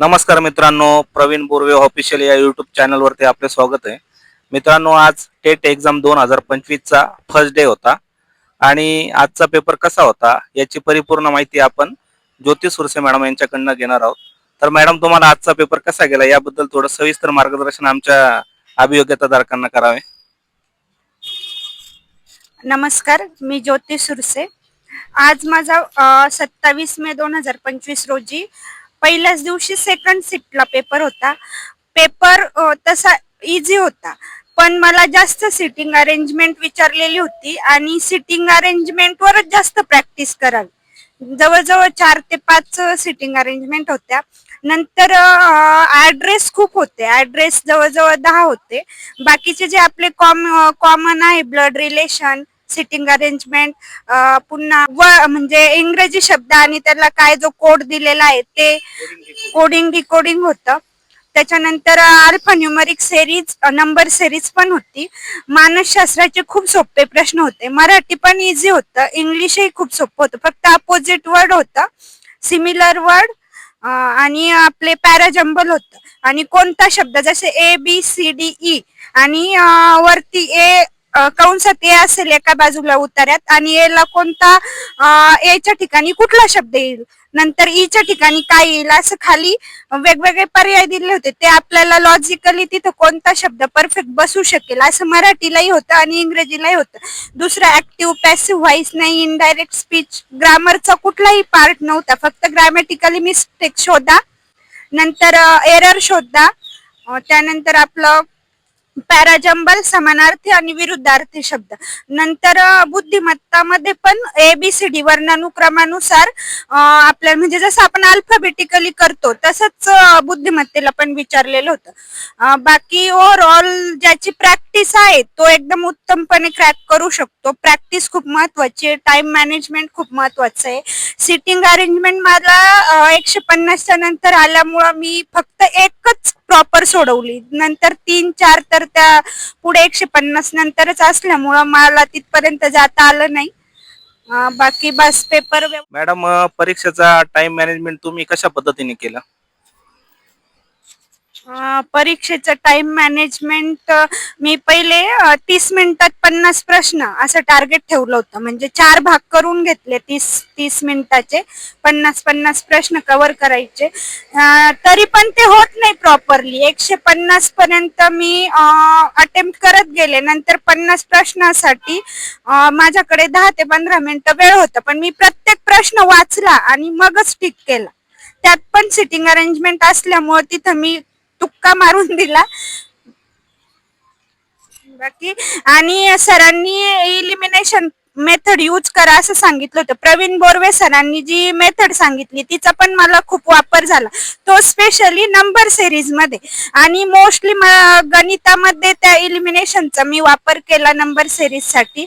नमस्कार मित्रांनो प्रवीण बोरवे ऑफिशियल या युट्यूब चॅनलवरती आपले स्वागत आहे. मित्रांनो आज टेट एक्झाम दोन हजार पंचवीसचा फर्स्ट डे होता आणि आजचा पेपर कसा होता याची परिपूर्ण माहिती आपण ज्योती सुरसे मॅडम यांच्याकडनं घेणार आहोत. तर मॅडम तुम्हाला आजचा पेपर कसा गेला याबद्दल थोडं सविस्तर मार्गदर्शन आमच्या अभियोग्यताधारकांना करावे. नमस्कार मी ज्योती सुरसे. आज माझा सत्तावीस मे दोन हजार पंचवीस रोजी पहिल्याच दिवशी सेकंड शिफ्टला पेपर होता. पेपर तसा इझी होता. पण मला जास्त सिटिंग अरेंजमेंट विचारलेली होती आणि सिटिंग अरेंजमेंटवरच जास्त प्रॅक्टिस करावी. जवळजवळ चार ते पाच सिटिंग अरेंजमेंट होत्या. नंतर ऍड्रेस खूप होते. ऍड्रेस जवळजवळ दहा होते. बाकीचे जे आपले कॉम कॉमन आहे ब्लड रिलेशन सिटिंग अरेंजमेंट पुन्हा व म्हणजे इंग्रजी शब्द आणि त्याला काय जो कोड दिलेला आहे ते कोडिंग डिकोडिंग होतं. त्याच्यानंतर अल्फान्युमरिक सेरीज नंबर सेरीज पण होती. मानसशास्त्राचे खूप सोपे प्रश्न होते. मराठी पण इझी होतं. इंग्लिशही खूप सोपं होतं. फक्त अपोजिट वर्ड होतं. सिमिलर वर्ड आणि आपले पॅराजंबल होतं. आणि कोणता शब्द? जसे A B C D E आणि वरती ए कंसात ए असेल एका बाजूला उतार्यात आणि ए ला कोणता एच्या ठिकाणी कुठला शब्द येईल? नंतर ई च्या ठिकाणी काय येईल? असं खाली वेगवेगळे पर्याय दिले होते. ते आपल्याला लॉजिकली तिथं कोणता शब्द परफेक्ट बसू शकेल असं मराठीलाही होतं आणि इंग्रजीलाही होतं. दुसरं ऍक्टिव्ह पॅसिव्ह व्हॉइस नाही इनडायरेक्ट स्पीच ग्रामरचा कुठलाही पार्ट नव्हता. फक्त ग्रॅमॅटिकली मिस्टेक शोधा. नंतर एरर शोधा. त्यानंतर आपलं पॅराजंबल समानार्थी आणि विरुद्धार्थी शब्द. नंतर बुद्धिमत्तामध्ये पण एबीसीडी वर्णानुक्रमानुसार आपल्याला म्हणजे जसं आपण अल्फाबेटिकली करतो तसंच बुद्धिमत्तेला पण विचारलेलं होतं. बाकी ओव्हरऑल ज्याची प्रॅक्टिस आहे तो एकदम उत्तमपणे क्रॅक करू शकतो. प्रॅक्टिस खूप महत्वाची आहे टाइम मॅनेजमेंट खूप महत्वाचं आहे. सिटिंग अरेंजमेंट मला एकशे पन्नासच्या नंतर आल्यामुळं मी फक्त एकच प्रॉपर सोडवली. नंतर तीन चार तर त्या पुढे एकशे पन्नास नंतरच असल्यामुळं मला तिथपर्यंत जाता आलं नाही. अं, बाकी बस पेपर मॅडम परीक्षेचा टाइम मॅनेजमेंट तुम्ही कशा पद्धतीने केलं? परीक्षेचं टाइम मॅनेजमेंट मी पहिले तीस मिनिटात पन्नास प्रश्न असं टार्गेट ठेवलं होतं. म्हणजे चार भाग करून घेतले तीस तीस मिनिटाचे. पन्नास पन्नास प्रश्न कव्हर करायचे. तरी पण ते होत नाही प्रॉपरली एकशे पन्नास पर्यंत मी अटेम्प्ट करत गेले. नंतर पन्नास प्रश्नासाठी माझ्याकडे दहा ते पंधरा मिनिटं वेळ होता. पण मी प्रत्येक प्रश्न वाचला आणि मगच टिक केला. त्यात पण सिटिंग अरेंजमेंट असल्यामुळे तिथं मी तुक्का मारून दिला. बाकी आणि सरांनी इलिमिनेशन मेथड यूज करा असं सांगितलं होतं. प्रवीण बोरवे सरांनी जी मेथड सांगितली तिचा पण मला खूप वापर झाला. तो स्पेशली नंबर सिरीजमध्ये. आणि मोस्टली गणितामध्ये त्या इलिमिनेशनचा मी वापर केला नंबर सिरीजसाठी.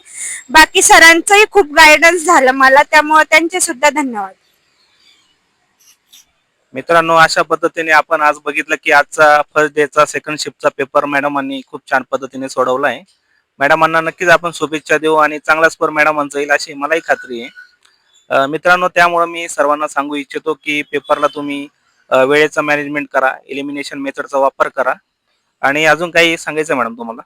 बाकी सरांचंही खूप गायडन्स झालं मला त्यामुळे त्यांचे सुद्धा धन्यवाद. मित्रांनो अशा पद्धतीने आपण आज बघितलं की आजचा फर्स्ट डेचा सेकंड शिफ्टचा पेपर मॅडमांनी खूप छान पद्धतीने सोडवला आहे मॅडमांना नक्कीच आपण शुभेच्छा देऊ आणि चांगला स्कोर मॅडमांचा येईल अशी मलाही खात्री आहे. मित्रांनो त्यामुळे मी सर्वांना सांगू इच्छितो की पेपरला तुम्ही वेळेचा मॅनेजमेंट करा एलिमिनेशन मेथडचा वापर करा. आणि अजून काही सांगायचं मॅडम तुम्हाला?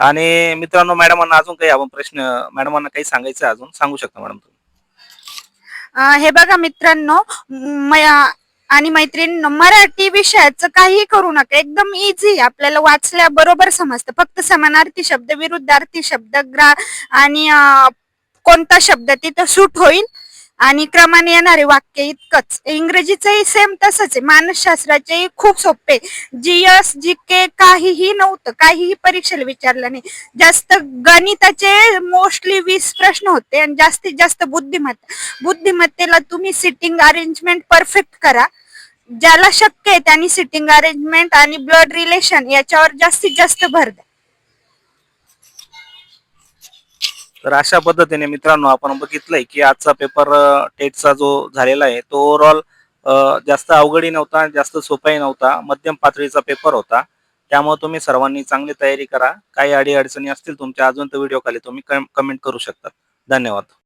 आणि मित्रांनो मॅडमांना अजून काही आपण प्रश्न मॅडमांना काही सांगायचं आहे अजून? सांगू शकता मॅडम तुम्ही? हे बघा मित्रांनो आणि मैत्रीण मराठी विषयाचं काही करू नका. एकदम इझी आपल्याला वाचल्या बरोबर समजतं. फक्त समानार्थी शब्द विरुद्धार्थी शब्द ग्रा आणि कोणता शब्द तिथं सूट होईल आणि क्रमाने येणारे वाक्य इतकंच. इंग्रजीचंही सेम तसंच आहे. मानसशास्त्राचेही खूप सोपे जी एस जी के काहीही नव्हतं. काहीही परीक्षेला विचारलं नाही. जास्त गणिताचे मोस्टली वीस प्रश्न होते आणि जास्तीत जास्त बुद्धिमत्ता. बुद्धिमत्तेला तुम्ही सिटिंग अरेंजमेंट परफेक्ट करा. ज्याला शक्य आहे त्यांनी सिटिंग अरेंजमेंट आणि ब्लड रिलेशन याच्यावर जास्तीत जास्त भर द्या. तर अशा पद्धतीने मित्रांनो आपण बघितलंय की आजचा पेपर टेटचा जो झालेला आहे तो ओव्हरऑल जास्त अवघडही नव्हता जास्त सोपाही नव्हता. मध्यम पातळीचा पेपर होता. त्यामुळे तुम्ही सर्वांनी चांगली तयारी करा. काही अडी अडचणी असतील तुमच्या अजून तर व्हिडिओ खाली तुम्ही कमेंट करू शकता धन्यवाद.